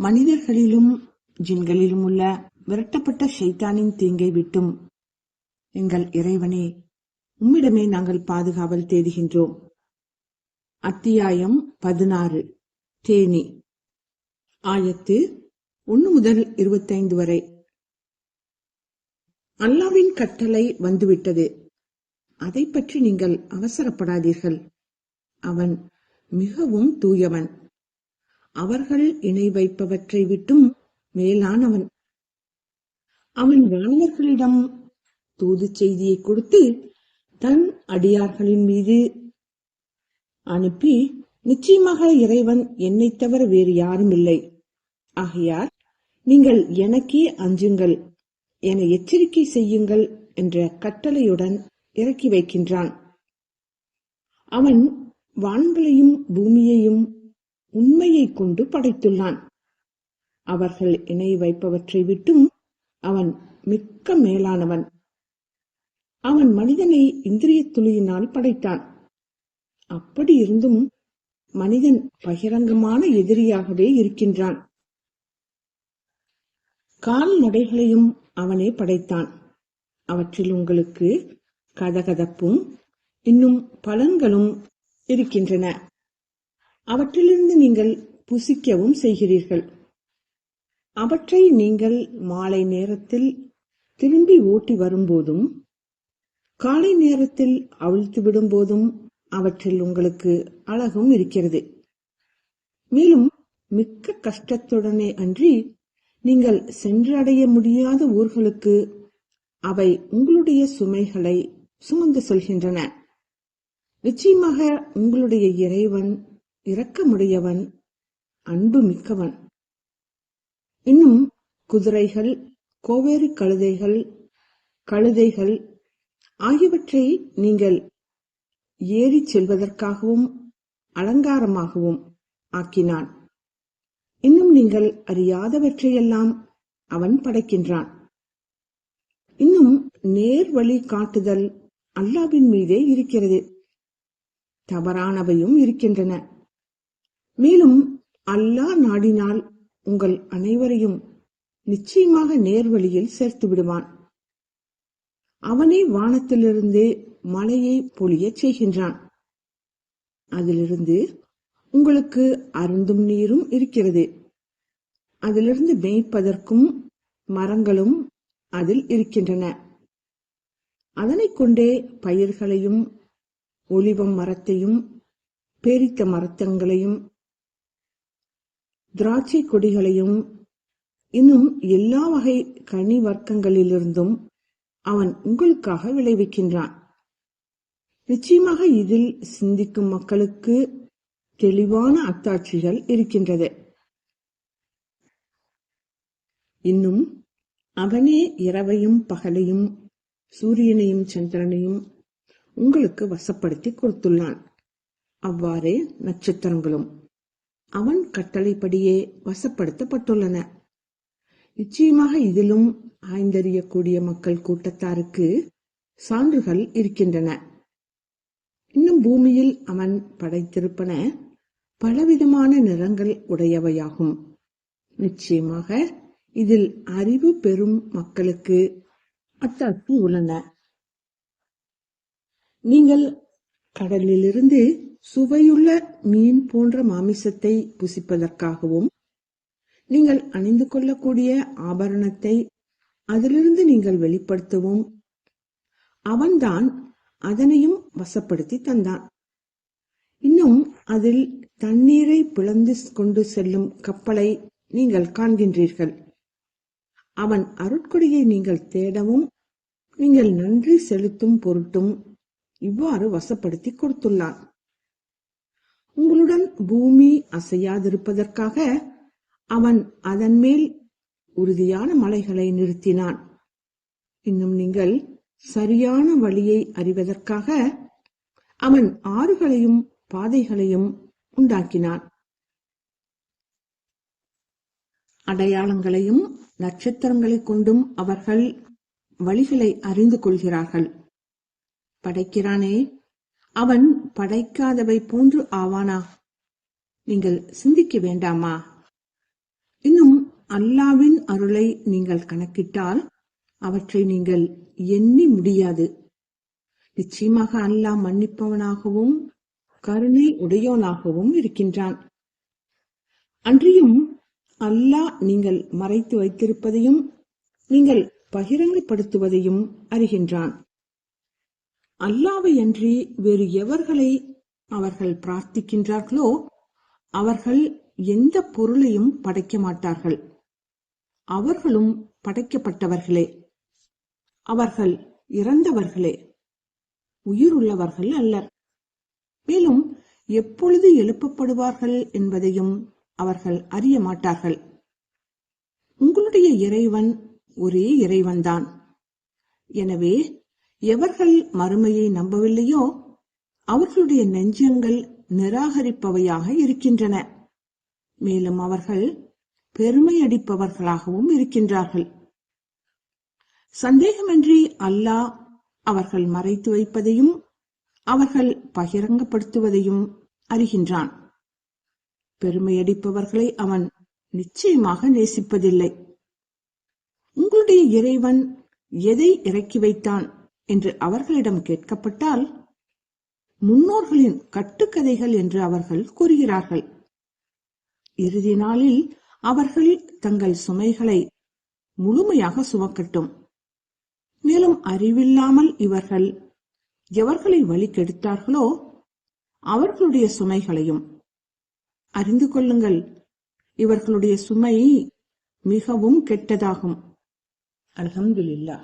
மனிதர்களிலும் ஜின்களிலும் உள்ள விரட்டப்பட்ட ஷைத்தானின் தீங்கை விட்டும். எங்கள் இறைவனே உம்மிடமே நாங்கள் பாதுகாவல் தேடுகின்றோம். அத்தியாயம் பதினாறு. தேனி. ஆயத்து ஒன்று முதல் இருபத்தைந்து வரை. அல்லாவின் கட்டளை வந்துவிட்டது. அதை பற்றி நீங்கள் அவசரப்படாதீர்கள். அவன் மிகவும் தூயவன். அவர்கள் இணை வைப்பவற்றை விட்டும் மேலானவன். அவன் வானவர்களிடம் தூது செய்தியை கொடுத்து தன் அடியார்களின் மீது அனுப்பி நிச்சயமாக இறைவன் என்னைத் தவிர வேறு யாரும் இல்லை. ஆகையார் நீங்கள் எனக்கே அஞ்சுங்கள். என எச்சரிக்கை செய்யுங்கள் என்ற கட்டளையுடன் இறக்கி வைக்கின்றான். அவன் வான்களையும் பூமியையும் உண்மையை கொண்டு படைத்துள்ளான். அவர்கள் இணை வைப்பவற்றை விட்டும் அவன் மிக்க மேலானவன். அவன் மனிதனை இந்திரிய துளியினால் படைத்தான். அப்படி இருந்தும் மனிதன் பகிரங்கமான எதிரியாகவே இருக்கின்றான். கால்நடைகளையும் அவனே படைத்தான். அவற்றில் உங்களுக்கு கதகதப்பும் இன்னும் பலன்களும் இருக்கின்றன. அவற்றிலிருந்து நீங்கள் புசிக்கவும் செய்கிறீர்கள். அவற்றை நீங்கள் மாலை நேரத்தில் திரும்பி ஓட்டி வரும்போதும் காலை நேரத்தில் அவிழ்த்து விடும்போதும் அவற்றில் உங்களுக்கு அழகும் இருக்கிறது. மேலும் மிக்க கஷ்டத்துடனே அன்றி நீங்கள் சென்றடைய முடியாத ஊர்களுக்கு அவை உங்களுடைய சுமைகளை சுமந்து செல்கின்றன. நிச்சயமாக உங்களுடைய இறைவன் இரக்கமுடையவன் அன்பு மிக்கவன் இன்னும் குதிரைகள் கோவேறு கழுதைகள் கழுதைகள் ஆகியவற்றை நீங்கள் ஏறிச் செல்வதற்காகவும் அலங்காரமாகவும் ஆக்கினான். இன்னும் நீங்கள் அறியாதவற்றையெல்லாம் அவன் படைக்கின்றான். இன்னும் நேர் வழி காட்டுதல் அல்லாவின் மீதே இருக்கிறது. தவறானவையும் இருக்கின்றன. மேலும் அல்லாஹ் நாடினால் உங்கள் அனைவரையும் நிச்சயமாக நேர்வழியில் சேர்த்து விடுவான். அவனே வானத்திலிருந்து மலையை பொழியச் செய்கின்றான். அதிலிருந்து உங்களுக்கு அருந்தும் நீரும் இருக்கிறது. அதிலிருந்து மேய்ப்பதற்கும் மரங்களும் அதில் இருக்கின்றன. அதனைக் கொண்டே பயிர்களையும் ஒலிவம் மரத்தையும் பேரித்த மரத்தங்களையும் திராட்சை கொடிகளையும் இன்னும் எல்லா வகை கனி வர்க்கங்களிலிருந்தும் அவன் உங்களுக்காக விளைவிக்கின்றான். நிச்சயமாக இதில் சிந்திக்கும் மக்களுக்கு தெளிவான அத்தாட்சிகள் இருக்கின்றது. இன்னும் அவனே இரவையும் பகலையும் சூரியனையும் சந்திரனையும் உங்களுக்கு வசப்படுத்தி கொடுத்துள்ளான். அவ்வாறே நட்சத்திரங்களும். அவன் கட்டளைப்படியே வசப்படுத்தப்பட்டுள்ளன. நிச்சயமாக இதிலும் ஆய்ந்தறியக்கூடிய மக்கள் கூட்டத்தாருக்கு சான்றுகள் இருக்கின்றன. இன்னும் பூமியில் அவன் படைத்திருப்பன பலவிதமான நிறங்கள் உடையவையாகும். நிச்சயமாக இதில் அறிவு பெறும் மக்களுக்கு அத்தாட்சி உள்ளன. நீங்கள் கடலிலிருந்து சுவையுள்ள மீன் போன்ற மாமிசத்தை புசிப்பதற்காகவும் நீங்கள் அணிந்து கொள்ளக்கூடிய ஆபரணத்தை அதிலிருந்து நீங்கள் வெளிப்படுத்தவும் அவன்தான் அதனையும் வசப்படுத்தி தந்தான். இன்னும் அதில் தண்ணீரை பிளந்து கொண்டு செல்லும் கப்பலை நீங்கள் காண்கின்றீர்கள். அவன் அருட்கொடையை நீங்கள் தேடவும் நீங்கள் நன்றி செலுத்தும் பொருட்டும் இவ்வாறு வசப்படுத்தி கொடுத்துள்ளான். உங்களுடன் பூமி அசையாதிருப்பதற்காக அவன் அதன் மேல் உறுதியான மலைகளை நிறுத்தினான். இன்னும் நீங்கள் சரியான வழியை அறிவதற்காக அவன் ஆறுகளையும் பாதைகளையும் உண்டாக்கினான். அடையாளங்களையும் நட்சத்திரங்களைக் கொண்டும் அவர்கள் வழிகளை அறிந்து கொள்கிறார்கள். படைக்கிறானே? அவன் படைக்காதவை போன்று ஆவானா? நீங்கள் சிந்திக்க வேண்டாமா? இன்னும் அல்லாவின் அருளை நீங்கள் கணக்கிட்டால் அவற்றை நீங்கள் எண்ணி முடியாது. நிச்சயமாக அல்லாஹ் மன்னிப்பவனாகவும் கருணை உடையோனாகவும் இருக்கின்றான். அன்றியும் அல்லாஹ் நீங்கள் மறைத்து வைத்திருப்பதையும் நீங்கள் பகிரங்கப்படுத்துவதையும் அறிகின்றான். அல்லாவையன்றி வேறு எவர்களை அவர்கள் பிரார்த்திக்கின்றார்களோ அவர்கள் எந்த பொருளையும் படைக்க மாட்டார்கள். அவர்களும் படைக்கப்பட்டவர்களே. அவர்கள் இறந்தவர்களே. உயிருள்ளவர்கள் அல்லர். மேலும் எப்பொழுது எழுப்பப்படுவார்கள் என்பதையும் அவர்கள் அறிய மாட்டார்கள். உங்களுடைய இறைவன் ஒரே இறைவன்தான். எனவே எவர்கள் மறுமையை நம்பவில்லையோ அவர்களுடைய நெஞ்சங்கள் நிராகரிப்பவையாக இருக்கின்றன. மேலும் அவர்கள் பெருமையடிப்பவர்களாகவும் இருக்கின்றார்கள். சந்தேகமின்றி அல்லாஹ் அவர்கள் மறைத்து வைப்பதையும் அவர்கள் பகிரங்கப்படுத்துவதையும் அறிகின்றான். பெருமையடிப்பவர்களை அவன் நிச்சயமாக நேசிப்பதில்லை. உங்களுடைய இறைவன் எதை இறக்கி வைத்தான்? என்று அவர்களிடம் கேட்கப்பட்டால் முன்னோர்களின் கட்டுக்கதைகள் என்று அவர்கள் கூறுகிறார்கள். இறுதி நாளில் அவர்கள் தங்கள் சுமைகளை முழுமையாக சுமக்கட்டும். மேலும் அறிவில்லாமல் இவர்கள் எவர்களை வழி கெடுத்தார்களோ அவர்களுடைய சுமைகளையும். அறிந்து கொள்ளுங்கள் இவர்களுடைய சுமை மிகவும் கெட்டதாகும். அலமதுல்லா